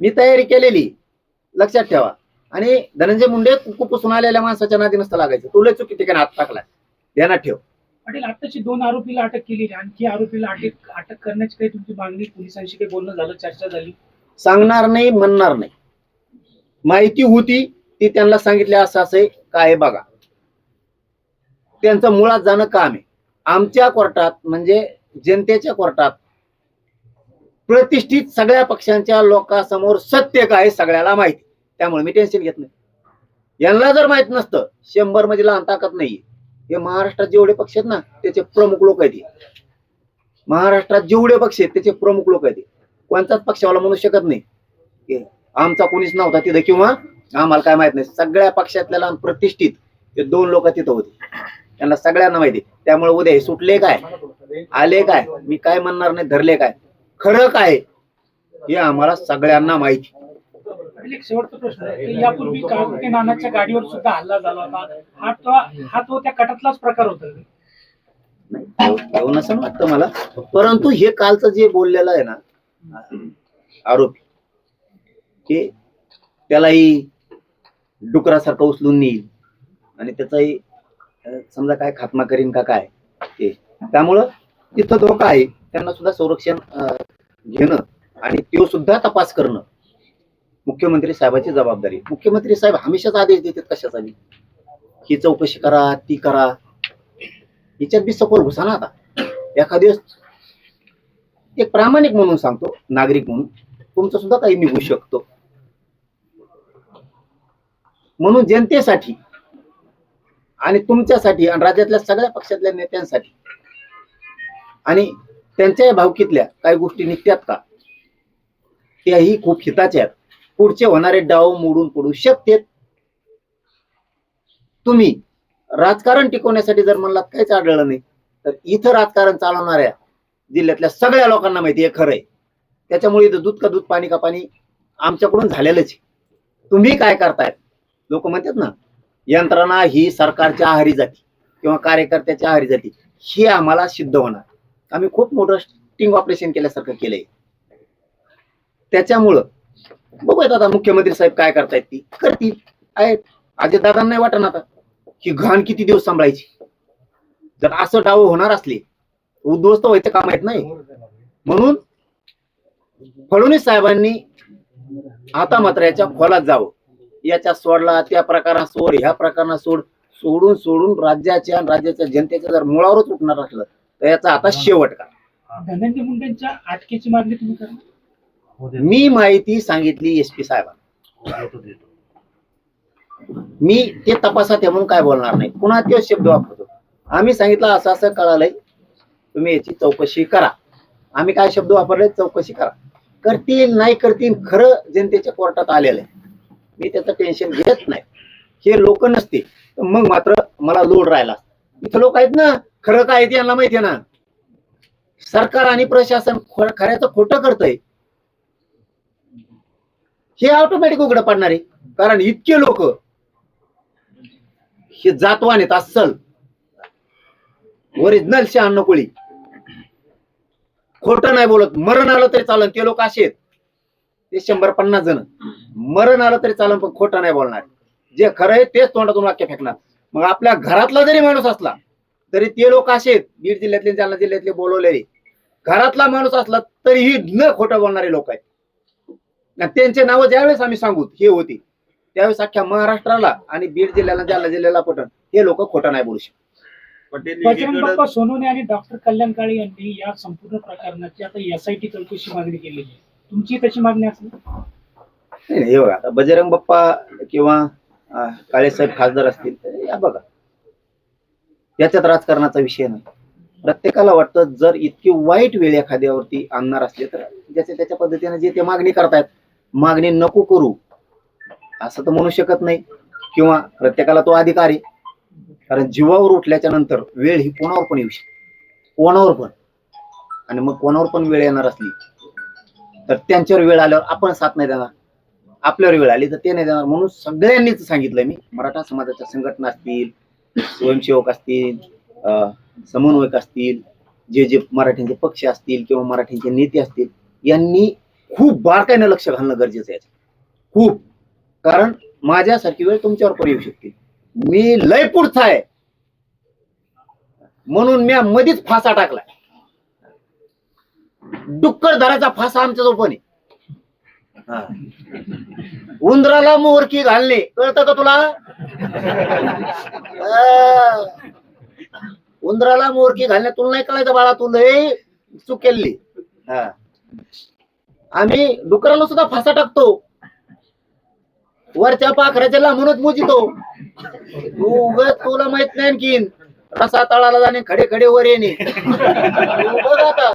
मी तयारी केलेली. लक्षात ठेवा. आणि धनंजय मुंडे कुकुपासून आलेल्या माणसाच्या नादी नसतं लागायचं. तुला चुकी ठिकाणी हात टाकलाय. ध्यानात ठेव. पाटील आताची दोन आरोपीला अटक केली आणखी आरोपीला अटक अटक करण्याची काही तुमची मागणी पोलिसांशी काही बोलणं झालं चर्चा झाली? सांगणार नाही म्हणणार नाही. माहिती होती ती त्यांना सांगितले असं असं काय आहे बघा. त्यांचं मुळात जाणं काम आहे. आमच्या कोर्टात म्हणजे जनतेच्या कोर्टात प्रतिष्ठित सगळ्या पक्षांच्या लोकांसमोर सत्य काय सगळ्याला माहिती. त्यामुळे मी टेन्शन घेत नाही. यांना जर माहीत नसतं शंभरमध्ये लहान ताकद नाही हे महाराष्ट्रात जेवढे पक्ष आहेत ना त्याचे प्रमुख लोक आहेत महाराष्ट्रात जेवढे पक्ष आहेत त्याचे प्रमुख लोक आहेत कोणताच पक्षावाला म्हणू शकत नाही. आमचा कोणीच नव्हता तिथं किंवा आम्हाला काय माहीत नाही. सगळ्या पक्षातल्या लहान प्रतिष्ठित हे दोन लोक तिथं होते. त्यांना सगळ्यांना माहिती त्यामुळे उद्या हे सुटले काय? आले काय? मी काय म्हणणार नाही? धरले काय? खरं काय हे आम्हाला सगळ्यांना माहिती. पाटील एक शेवटचा प्रश्न आहे. की यापूर्वी काळकुटे नानाच्या गाडीवर सुद्धा हल्ला झाला होता. हा तो हा तो त्या कटातलाच प्रकार होता. नाही एव- एवढं नसं वाटतं मला. परंतु हे कालचं जे बोललेलं आहे ना आरोपी की त्यालाही डुकरासारखं उचलून नेईल. आणि त्याचाही समजा काय खात्मा करीन का काय ते. त्यामुळं तिथं धोका आहे. त्यांना सुद्धा संरक्षण घेणं आणि तो सुद्धा तपास करणं मुख्यमंत्री साहेबाची जबाबदारी. मुख्यमंत्री साहेब हमेशाच आदेश देतात कशासाठी ही चौकशी करा ती करा. हिच्यात बी सखोल घुसा ना आता. एखाद्या एक प्रामाणिक म्हणून सांगतो नागरिक म्हणून तुमचं सुद्धा काही निघू शकतो. म्हणून जनतेसाठी आणि तुमच्यासाठी आणि राज्यातल्या सगळ्या पक्षातल्या नेत्यांसाठी आणि त्यांच्याही भावकीतल्या काही गोष्टी निघतात का? त्याही खूप हिताच्या आहेत. पुढचे होणारे डाव मोडून पडू शकतेत. तुम्ही राजकारण टिकवण्यासाठी जर म्हणलात काहीच आढळलं नाही तर इथं राजकारण चालवणाऱ्या जिल्ह्यातल्या सगळ्या लोकांना माहिती आहे खरं आहे. त्याच्यामुळे इथं दूध का दूध पाणी का पाणी आमच्याकडून झालेलंच आहे. तुम्ही काय करतायत? लोक म्हणतात ना यंत्रणा ही सरकारच्या आहारी जाती किंवा कार्यकर्त्याच्या आहारी जाती. हे आम्हाला सिद्ध होणार. आम्ही खूप मोठं स्टिंग ऑपरेशन केल्यासारखं केलंय. त्याच्यामुळं बघूयात आता मुख्यमंत्री साहेब काय करतायत ती. करतील आहेत. अजितदादांना नाही वाटत आता. ही घाण किती दिवस सांभाळायची? जर असं डाव होणार असले उद्ध्वस्त व्हायचं काम आहेत नाही. म्हणून फडणवीस साहेबांनी आता मात्र याच्या खोलात जावं. याच्या सोडला त्या प्रकारात सोड ह्या प्रकारात सोड सोडून सोडून राज्याच्या राज्याच्या जनतेच्या जर मुळावरच उठणार असलं तर याचा आता शेवट का धनंजय मुंडेंच्या अटकेची मागणी तुम्ही करा. मी माहिती सांगितली एस पी साहेबांना. मी ते तपासात आहे म्हणून काय बोलणार नाही. पुन्हा ते शब्द वापरतो. आम्ही सांगितलं असं असं कळालंय. तुम्ही याची चौकशी करा. आम्ही काय शब्द वापरले? चौकशी करा. करतील नाही करतील खरं जनतेच्या कोर्टात आलेलं आहे. मी त्याचं टेन्शन घेत नाही. हे लोक नसते तर मग मात्र मला लोड राहिला इथं लोक आहेत ना खरं काय ते यांना माहितीये ना. सरकार आणि प्रशासन खऱ्याचं खोटं करतय. हे ऑटोमॅटिक उघडं पडणार आहे. कारण इतके लोक हे जातवान आहेत अस्सल. ओरिजिनल शहाण्णव कोळी. खोटं नाही बोलत. मरण आलं तरी चालन ते लोक असे आहेत. ते शंभर पन्नास जण. मरण आलं तरी चालन पण खोटं नाही बोलणार. जे खरं आहे तेच तोंडातून वाक्य फेकणार. मग आपल्या घरातला जरी माणूस असला तरी ते लोक असे आहेत बीड जिल्ह्यातले जालना जिल्ह्यातले बोलवलेले. घरातला माणूस असला तरीही न खोटं बोलणारे लोक आहेत. आणि त्यांचे नावं ज्यावेळेस आम्ही सांगू हे होती. त्यावेळेस अख्ख्या महाराष्ट्राला आणि बीड जिल्ह्याला जालना जिल्ह्याला पटन हे लोक खोटं नाही बोलू शकत. बजरंग बाप्पा सोनवणे आणि डॉक्टर कल्याण काळे यांनी या संपूर्ण प्रकरणाची आता एसआयटी चौकशी मागणी केलेली आहे. तुमची तशी मागणी असेल? नाही हे बघा आता बजरंग बाप्पा किंवा काळेसाहेब खासदार असतील तर या बघा. याच्यात राजकारणाचा विषय नाही. प्रत्येकाला वाटतं जर इतकी वाईट वेळ एखाद्यावरती आणणार असले तर ज्याच्या त्याच्या पद्धतीने जे ते मागणी करतायत मागणी नको करू. असं तर म्हणू शकत नाही. किंवा प्रत्येकाला तो अधिकार आहे. कारण जीवावर उठल्याच्या नंतर वेळ ही कोणावर पण येऊ शकते. कोणावर पण. आणि मग कोणावर पण वेळ येणार असली तर त्यांच्यावर वेळ आल्यावर आपण साथ नाही देणार. आपल्यावर वेळ आली तर ते नाही देणार. म्हणून सगळ्यांनीच सांगितलंय मी मराठा समाजाच्या संघटना असतील स्वयंसेवक असतील समन्वयक असतील जे जे मराठ्यांचे पक्ष असतील किंवा मराठ्यांचे नेते असतील यांनी खूप बारकाईनं लक्ष घालणं गरजेचं आहे खूप. कारण माझ्यासारखी वेळ तुमच्यावर पण येऊ शकते. मी लय पुढचा आहे. म्हणून मी मध्येच फासा टाकलाय. डुक्कर धराचा फासा आमच्याजवळ पण आहे. उंदराला मोरकी घालणे. कळतं का तुला? उंदराला मोरकी घालणे. तुला नाही कळायचं बाळा तू लय चुकेली. हा. आम्ही डुकराला सुद्धा फासा टाकतो. वरच्या पाखराच्या लांबूनच मोजितो. तू तुला माहीत नाही आणखीन. रसा तळाला जाणे खडे खडे वर येणे. बघ आता.